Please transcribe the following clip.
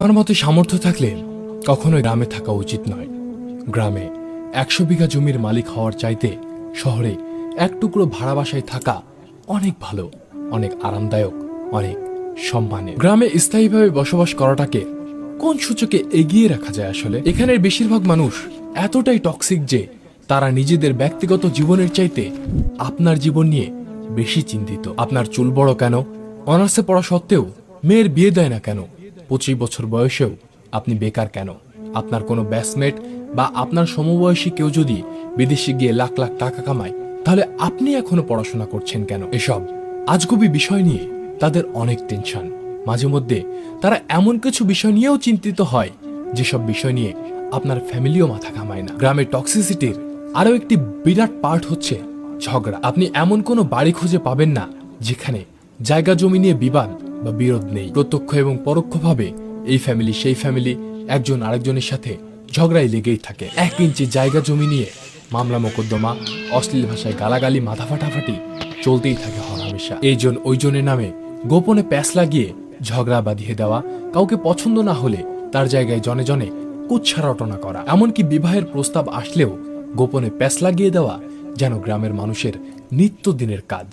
আমার মতে সামর্থ্য থাকলে কখনোই গ্রামে থাকা উচিত নয়। গ্রামে একশো বিঘা জমির মালিক হওয়ার চাইতে শহরে এক টুকরো ভাড়া বাসায় থাকা অনেক ভালো, অনেক আরামদায়ক, অনেক সম্মানের। গ্রামে স্থায়ীভাবে বসবাস করাটাকে কোন সূচকে এগিয়ে রাখা যায় আসলে? এখানের বেশিরভাগ মানুষ এতটাই টক্সিক যে তারা নিজেদের ব্যক্তিগত জীবনের চাইতে আপনার জীবন নিয়ে বেশি চিন্তিত। আপনার চুল বড় কেন? অনার্সে পড়া সত্ত্বেও মেয়ের বিয়ে দেয় না কেন? পঁচিশ বছর বয়সেও আপনি বেকার কেন? আপনার কোনো ব্যাসমেট বা আপনার সমবয়সী কেউ যদি বিদেশে গিয়ে লাখ লাখ টাকা কামায়, তাহলে আপনি এখনও পড়াশোনা করছেন কেন? এসব আজগুবি বিষয় নিয়ে তাদের অনেক টেনশন মাঝে মধ্যে তারা এমন কিছু বিষয় নিয়েও চিন্তিত হয়, যেসব বিষয় নিয়ে আপনার ফ্যামিলিও মাথা ঘামায় না। গ্রামের টক্সিসিটির আরও একটি বিরাট পার্ট হচ্ছে ঝগড়া। আপনি এমন কোনো বাড়ি খুঁজে পাবেন না, যেখানে জায়গা জমি নিয়ে বিবাদ বা বিরোধ নেই। প্রত্যক্ষ এবং পরোক্ষভাবে এই ফ্যামিলি সেই ফ্যামিলি একজন আরেকজনের সাথে ঝগড়াই লেগেই থাকে। এক ইঞ্চি জায়গা জমি নিয়ে মামলা মোকদ্দমা, অশ্লীল ভাষায় গালাগালি, মাথা ফাটাফাটি চলতেই থাকে হরহামেশা। এইজন ওইজনের নামে গোপনে প্যাস লাগিয়ে ঝগড়া বাঁধিয়ে দেওয়া, কাউকে পছন্দ না হলে তার জায়গায় জনে জনে কুচ্ছা রটনা করা। এমনকি বিবাহের প্রস্তাব আসলেও গোপনে প্যাস লাগিয়ে দেওয়া যেন গ্রামের মানুষের নিত্যদিনের কাজ।